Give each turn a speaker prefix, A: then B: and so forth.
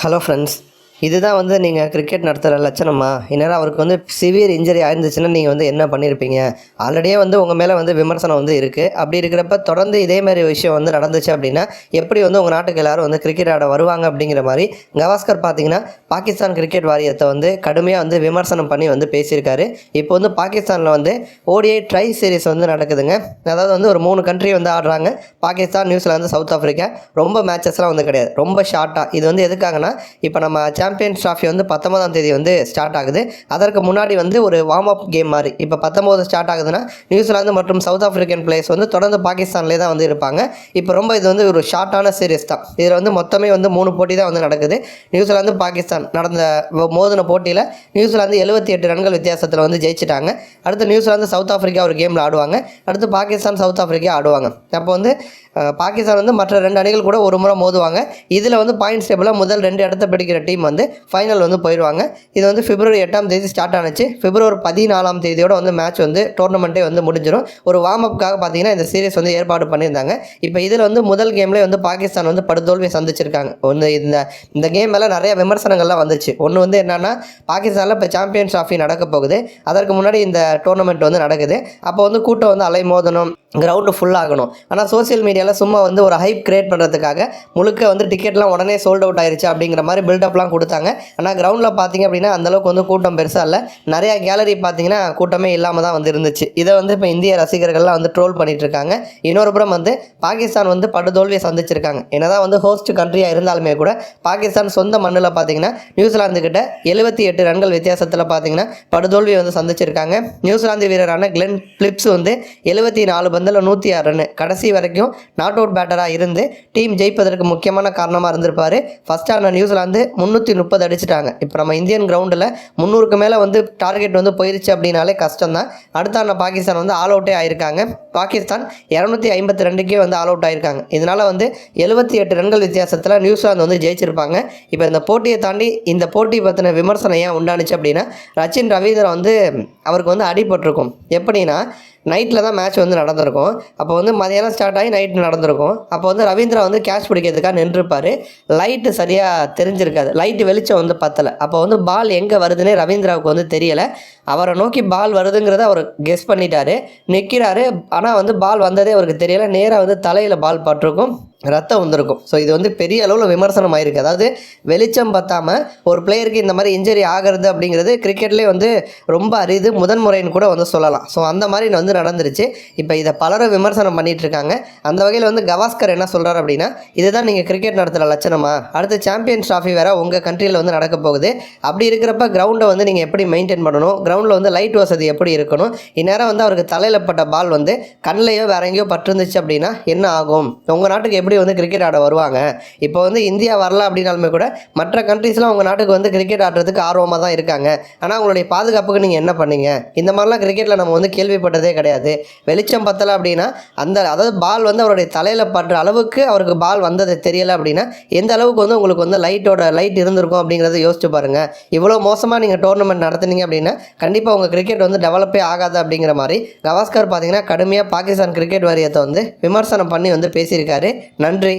A: Hello friends இதுதான் வந்து நீங்கள் கிரிக்கெட் நடத்துகிற லட்சணமா? இந்நேரம் அவருக்கு வந்து சிவியர் இன்ஜரி ஆயிருந்துச்சுன்னா நீங்கள் வந்து என்ன பண்ணியிருப்பீங்க ஆல்ரெடியே வந்து உங்கள் மேலே வந்து விமர்சனம் வந்து இருக்குது அப்படி இருக்கிறப்ப தொடர்ந்து இதே மாதிரி விஷயம் வந்து நடந்துச்சு அப்படின்னா எப்படி வந்து உங்கள் நாட்டுக்கு எல்லாரும் வந்து கிரிக்கெட் ஆட வருவாங்க அப்படிங்கிற மாதிரி கவாஸ்கர் பார்த்தீங்கன்னா பாகிஸ்தான் கிரிக்கெட் வாரியத்தை வந்து கடுமையாக வந்து விமர்சனம் பண்ணி வந்து பேசியிருக்காரு. இப்போ வந்து பாகிஸ்தானில் வந்து ஓடிஐ ட்ரை சீரிஸ் வந்து நடக்குதுங்க. அதாவது வந்து ஒரு மூணு கண்ட்ரி வந்து ஆடுறாங்க. பாகிஸ்தான் நியூசிலாந்து சவுத் ஆஃப்ரிக்கா ரொம்ப மேட்சஸ்லாம் வந்து கிடையாது. ரொம்ப ஷார்ட்டாக இது வந்து எதுக்காகனா இப்போ நம்ம சாம்பியன்ஸ் ட்ராஃபி வந்து பத்தொன்பதாம் தேதி வந்து ஸ்டார்ட் ஆகுது. அதற்கு முன்னாடி வந்து ஒரு வார்ம் அப் கேம் மாதிரி. இப்போ பத்தொம்போது ஸ்டார்ட் ஆகுதுன்னா நியூசிலாந்து மற்றும் சவுத் ஆஃப்ரிக்கன் பிளேயர்ஸ் வந்து தொடர்ந்து பாகிஸ்தான்லேயே தான் வந்து இருப்பாங்க. இப்போ ரொம்ப இது வந்து ஒரு ஷார்ட்டான சீரிஸ் தான். இதில் வந்து மொத்தமே வந்து மூணு போட்டி தான் வந்து நடக்குது. நியூசிலாந்து பாகிஸ்தான் நடந்த மோதின போட்டியில் நியூசிலாந்து எழுபத்தி எட்டு ரன்கள் வித்தியாசத்தில் வந்து ஜெயிச்சிட்டாங்க. அடுத்து நியூசிலாந்து சவுத் ஆஃப்ரிக்கா ஒரு கேமில் ஆடுவாங்க. அடுத்து பாகிஸ்தான் சவுத் ஆஃப்ரிக்கா ஆடுவாங்க. அப்போ வந்து பாகிஸ்தான் வந்து மற்ற ரெண்டு அணிகள் கூட ஒரு முறை மோதுவாங்க. இதில் வந்து பாயிண்ட்ஸ் டேபிளில் முதல் ரெண்டு இடத்த பிடிக்கிற டீம் வந்து ஃபைனல் வந்து போயிடுவாங்க இது வந்து பிப்ரவரி எட்டாம் தேதி ஸ்டார்ட் ஆனிச்சு. பிப்ரவரி பதினாலாம் தேதியோட வந்து மேட்ச் வந்து டோர்னமெண்ட்டே வந்து முடிஞ்சிடும் ஒரு வார்ம் பார்த்தீங்கன்னா இந்த சீரிஸ் வந்து ஏற்பாடு பண்ணியிருந்தாங்க. இப்போ இதில் வந்து முதல் கேம்லேயே வந்து பாகிஸ்தான் வந்து படுதோல்வியை சந்திச்சிருக்காங்க. ஒன்று இந்த இந்த கேம் மேலே நிறைய விமர்சனங்கள்லாம் வந்துச்சு. ஒன்று வந்து என்னென்னா பாகிஸ்தானில் இப்போ சாம்பியன் ட்ராஃபி நடக்க போகுது. அதற்கு முன்னாடி இந்த டோர்னமெண்ட் வந்து நடக்குது. அப்போ வந்து கூட்டம் வந்து அலை மோதணும் கிரவுண்டு ஃபுல் ஆகணும். ஆனால் சோஷியல் மீடியாவில் சும்மா வந்து ஒரு ஹைப் கிரியேட் பண்ணுறதுக்காக முழுக்க வந்து டிக்கெட்லாம் உடனே சோல்ட் அவுட் ஆயிருச்சு அப்படிங்கிற மாதிரி பில்டப்லாம் கொடுத்தாங்க. ஆனால் கிரவுண்டில் பார்த்தீங்க அப்படின்னா அந்தளவுக்கு வந்து கூட்டம் பெருசாக இல்லை. நிறையா கேலரி பார்த்தீங்கன்னா கூட்டமே இல்லாமல் தான் வந்து இருந்துச்சு. இதை வந்து இப்போ இந்திய ரசிகர்கள்லாம் வந்து ட்ரோல் பண்ணிட்டு இருக்காங்க. இன்னொரு புறம் வந்து பாகிஸ்தான் வந்து படுதோல்வியை சந்திச்சிருக்காங்க. என்னதான் வந்து ஹோஸ்ட் கண்ட்ரியாக இருந்தாலுமே கூட பாகிஸ்தான் சொந்த மண்ணில் பார்த்தீங்கன்னா நியூசிலாந்து கிட்ட எழுபத்தி எட்டு ரன்கள் வித்தியாசத்தில் பார்த்தீங்கன்னா படுதோல்வியை வந்து சந்திச்சிருக்காங்க. நியூசிலாந்து வீரரான கிளென் பிலிப்ஸ் வந்து எழுபத்தி நாலு பந்தில் நூற்றி ஆறு ரன் கடைசி வரைக்கும் நாட் அவுட் பேட்டராக இருந்து டீம் ஜெயிப்பதற்கு முக்கியமான காரணமாக இருந்திருப்பார். ஃபர்ஸ்ட் ஆன நியூசிலாந்து முந்நூற்றி முப்பது அடிச்சிட்டாங்க. இப்போ நம்ம இந்தியன் கிரவுண்டில் முந்நூறுக்கு மேலே வந்து டார்கெட் வந்து போயிருச்சு அப்படின்னாலே கஷ்டம் தான் அடுத்த ஆன பாகிஸ்தான் வந்து ஆல் அவுட்டே ஆயிருக்காங்க. பாகிஸ்தான் இரநூத்தி ஐம்பத்தி ரெண்டுக்கே வந்து ஆல் அவுட் ஆயிருக்காங்க. இதனால் வந்து எழுபத்தி எட்டு ரன்கள் வித்தியாசத்தில் நியூசிலாந்து வந்து ஜெயிச்சிருப்பாங்க. இப்போ இந்த போட்டியை தாண்டி இந்த போட்டி பற்றின விமர்சனம் ஏன் உண்டானுச்சு அப்படின்னா ரச்சின் ரவீந்திரன் வந்து அவருக்கு வந்து அடிபட்டிருக்கும். எப்படின்னா நைட்டில் தான் மேட்ச் வந்து நடந்திருக்கும். அப்போ வந்து மதியானம் ஸ்டார்ட் ஆகி நைட் நடந்திருக்கும். அப்போ வந்து ரவீந்திரா வந்து கேட்ச் பிடிக்கிறதுக்காக நின்றுருப்பார். லைட்டு சரியாக தெரிஞ்சிருக்காது. லைட்டு வெளிச்சம் வந்து பத்தலை. அப்போ வந்து பால் எங்கே வருதுன்னே ரவீந்திராவுக்கு வந்து தெரியலை. அவரை நோக்கி பால் வருதுங்கிறத அவர் கெஸ் பண்ணிட்டாரு. நிற்கிறாரு ஆனால் வந்து பால் வந்ததே அவருக்கு தெரியலை. நேராக வந்து தலையில் பால் பட்டிருக்கும். ரத்தம் வந்திருக்கும். ஸோ இது வந்து பெரிய அளவில் விமர்சனம் ஆயிருக்கு அதாவது வெளிச்சம் பத்தாம ஒரு பிளேயருக்கு இந்த மாதிரி இன்ஜரி ஆகிறது அப்படிங்கிறது கிரிக்கெட்லேயே வந்து ரொம்ப அரிது. முதன்முறைன்னு கூட வந்து சொல்லலாம். ஸோ அந்த மாதிரி வந்து நடந்துருச்சு. இப்போ இதை பலரும் விமர்சனம் பண்ணிட்டு இருக்காங்க அந்த வகையில் வந்து கவாஸ்கர் என்ன சொல்கிறார் அப்படின்னா இதுதான் நீங்கள் கிரிக்கெட் நடத்துகிற லட்சணமா? அடுத்து சாம்பியன்ஸ் ட்ராஃபி வேற உங்கள் கண்ட்ரியில் வந்து நடக்க போகுது. அப்படி இருக்கிறப்ப கிரவுண்டை வந்து நீங்கள் எப்படி மெயின்டைன் பண்ணணும்? கிரவுண்டில் வந்து லைட் வசதி எப்படி இருக்கணும்? இந்நேரம் வந்து அவருக்கு தலையில் பட்ட பால் வந்து கண்ணிலையோ வேற எங்கேயோ பட்டிருந்துச்சு அப்படின்னா என்ன ஆகும்? உங்கள் நாட்டுக்கு எப்படி எப்படி வந்து கிரிக்கெட் ஆட வருவாங்க. இப்போ வந்து இந்தியா வரல அப்படின்னாலுமே கூட மற்ற கண்ட்ரீஸ்லாம் உங்கள் நாட்டுக்கு வந்து கிரிக்கெட் ஆடுறதுக்கு ஆர்வமாக தான் இருக்காங்க. ஆனால் உங்களுடைய பாதுகாப்புக்கு நீங்கள் என்ன பண்ணீங்க? இந்த மாதிரிலாம் கிரிக்கெட்டில் நம்ம வந்து கேள்விப்பட்டதே கிடையாது. வெளிச்சம் பத்தலை அப்படின்னா அந்த அதாவது பால் வந்து அவருடைய தலையில் படுற அளவுக்கு அவருக்கு பால் வந்தது தெரியலை அப்படின்னா எந்த அளவுக்கு வந்து உங்களுக்கு வந்து லைட்டோட லைட் இருந்திருக்கும் அப்படிங்கிறத யோசிச்சு பாருங்கள் இவ்வளோ மோசமாக நீங்கள் டோர்னமெண்ட் நடத்துனீங்க அப்படின்னா கண்டிப்பாக உங்கள் கிரிக்கெட் வந்து டெவலப்பே ஆகாது அப்படிங்கிற மாதிரி கவாஸ்கர் பார்த்தீங்கன்னா கடுமையாக பாகிஸ்தான் கிரிக்கெட் வாரியத்தை வந்து விமர்சனம் பண்ணி வந்து பேசியிருக்காரு. நன்றி.